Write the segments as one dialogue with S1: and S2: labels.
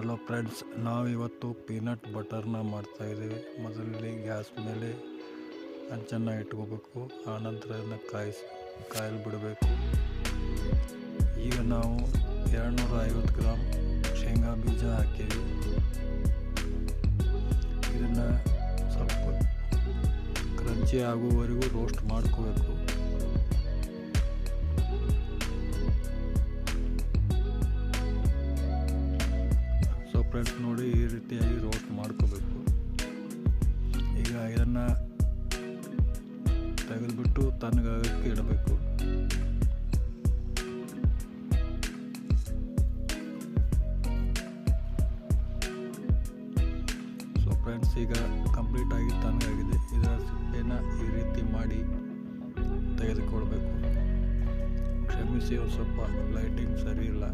S1: Hello friends ನಾವಿವತ್ತು peanut ಬಟರ್ನ ಮಾಡ್ತಾಯಿದ್ದೀವಿ ಮೊದಲಲ್ಲಿ ಗ್ಯಾಸ್ ಮೇಲೆ ಹಂಚನ್ನು ಇಟ್ಕೋಬೇಕು. ಆನಂತರ ಅದನ್ನು ಕಾಯಿಸಿ, ಕಾಯಲು ಬಿಡಬೇಕು. ಈಗ ನಾವು ಎರಡುನೂರ ಐವತ್ತು ಗ್ರಾಮ್ ಶೇಂಗಾ ಬೀಜ ಹಾಕೀವಿ. ಇದನ್ನು ಸ್ವಲ್ಪ ಕ್ರಂಚಿ ಆಗುವವರೆಗೂ ರೋಸ್ಟ್ ಮಾಡ್ಕೋಬೇಕು. ಫ್ರೆಂಡ್ಸ್ ನೋಡಿ ಈ ರೀತಿಯಾಗಿ ರೋಸ್ಟ್ ಮಾಡ್ಕೋಬೇಕು. ಈಗ ಇದನ್ನು ತೆಗೆದುಬಿಟ್ಟು ತಣ್ಣಗಾಗಕ್ಕೆ ಇಡಬೇಕು. ಸೊ ಫ್ರೆಂಡ್ಸ್ ಈಗ ಕಂಪ್ಲೀಟ್ ಆಗಿ ತಣ್ಣಗಾಗಿದೆ. ಇದರ ಸಿಪ್ಪೆನ ಈ ರೀತಿ ಮಾಡಿ ತೆಗೆದುಕೊಳ್ಬೇಕು. ಕ್ಷಮಿಸಿ ಸ್ವಲ್ಪ ಲೈಟಿಂಗ್ ಸರಿ ಇಲ್ಲ.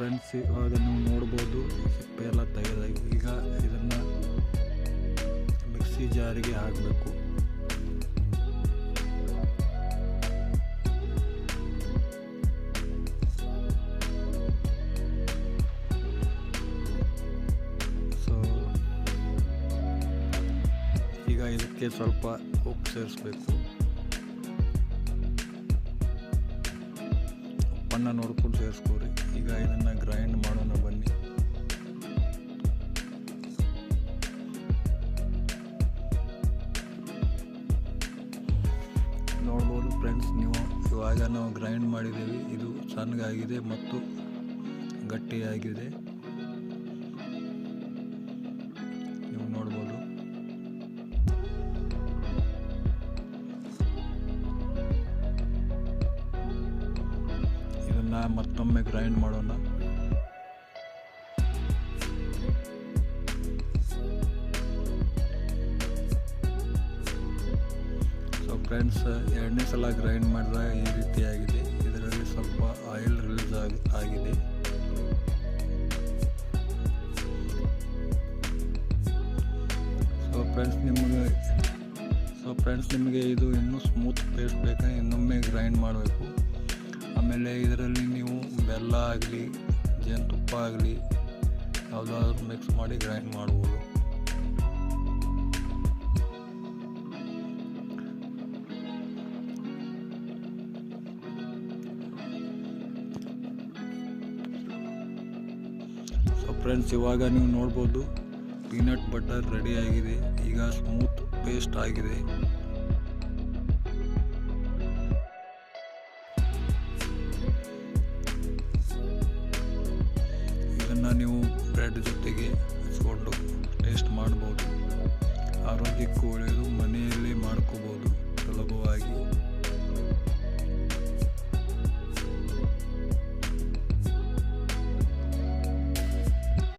S1: ಫ್ರೆಂಡ್ಸ್, ಅದನ್ನು ನೀವು ನೋಡ್ಬೋದು. ಸಿಪ್ಪೆ ಎಲ್ಲ ತೆಗೆದ ಈಗ ಇದನ್ನು ಮಿಕ್ಸಿ ಜಾರಿಗೆ ಹಾಕಬೇಕು. ಸೊ ಈಗ ಇದಕ್ಕೆ ಸ್ವಲ್ಪ ಉಪ್ಪು ಸೇರಿಸ್ಬೇಕು. ಉಪ್ಪನ್ನು ನೋಡ್ಕೊಂಡು ಸೇರಿಸ್ಕೋರಿ ಈಗ ಇದನ್ನು ಗ್ರೈಂಡ್ ಮಾಡೋಣ ಬನ್ನಿ. ನೋಡ್ಬೋದು ಫ್ರೆಂಡ್ಸ್ ನೀವು ಇವಾಗ ನಾವು ಗ್ರೈಂಡ್ ಮಾಡಿದ್ದೀವಿ. ಇದು ಸಣ್ಣಗಾಗಿದೆ ಮತ್ತು ಗಟ್ಟಿಯಾಗಿದೆ. ಇದನ್ನ ಮತ್ತೊಮ್ಮೆ ಗ್ರೈಂಡ್ ಮಾಡೋಣ. ಸೊ ಫ್ರೆಂಡ್ಸ್ ಎರಡನೇ ಸಲ ಗ್ರೈಂಡ್ ಮಾಡಿದಾಗ ಈ ರೀತಿಯಾಗಿದೆ ಇದರಲ್ಲಿ ಸ್ವಲ್ಪ ಆಯಿಲ್ ರಿಲೀಸ್ ಆಗಿ, ಆಗಿದೆ. ಸೊ ಫ್ರೆಂಡ್ಸ್ ನಿಮಗೆ ಸೊ ಫ್ರೆಂಡ್ಸ್ ನಿಮಗೆ ಇದು ಇನ್ನೂ ಸ್ಮೂತ್ ಪೇಸ್ಟ್ ಬೇಕಾ? ಇನ್ನೊಮ್ಮೆ ಗ್ರೈಂಡ್ ಮಾಡಬೇಕು. ಆಮೇಲೆ ಇದರಲ್ಲಿ ನೀವು ಬೆಲ್ಲ ಆಗಲಿ ಜೇನುತುಪ್ಪ ಆಗಲಿ, ಯಾವುದಾದ್ರೂ ಮಿಕ್ಸ್ ಮಾಡಿ ಗ್ರೈಂಡ್ ಮಾಡ್ಬೋದು. ಸೊ ಫ್ರೆಂಡ್ಸ್ ಇವಾಗ ನೀವು ನೋಡ್ಬೋದು ಪೀನಟ್ ಬಟರ್ ರೆಡಿ ಆಗಿದೆ. ಈಗ ಸ್ಮೂತ್ ಪೇಸ್ಟ್ ಆಗಿದೆ. ಇದನ್ನು ನೀವು ಬ್ರೆಡ್ ಜೊತೆಗೆ ಹಚ್ಕೊಂಡು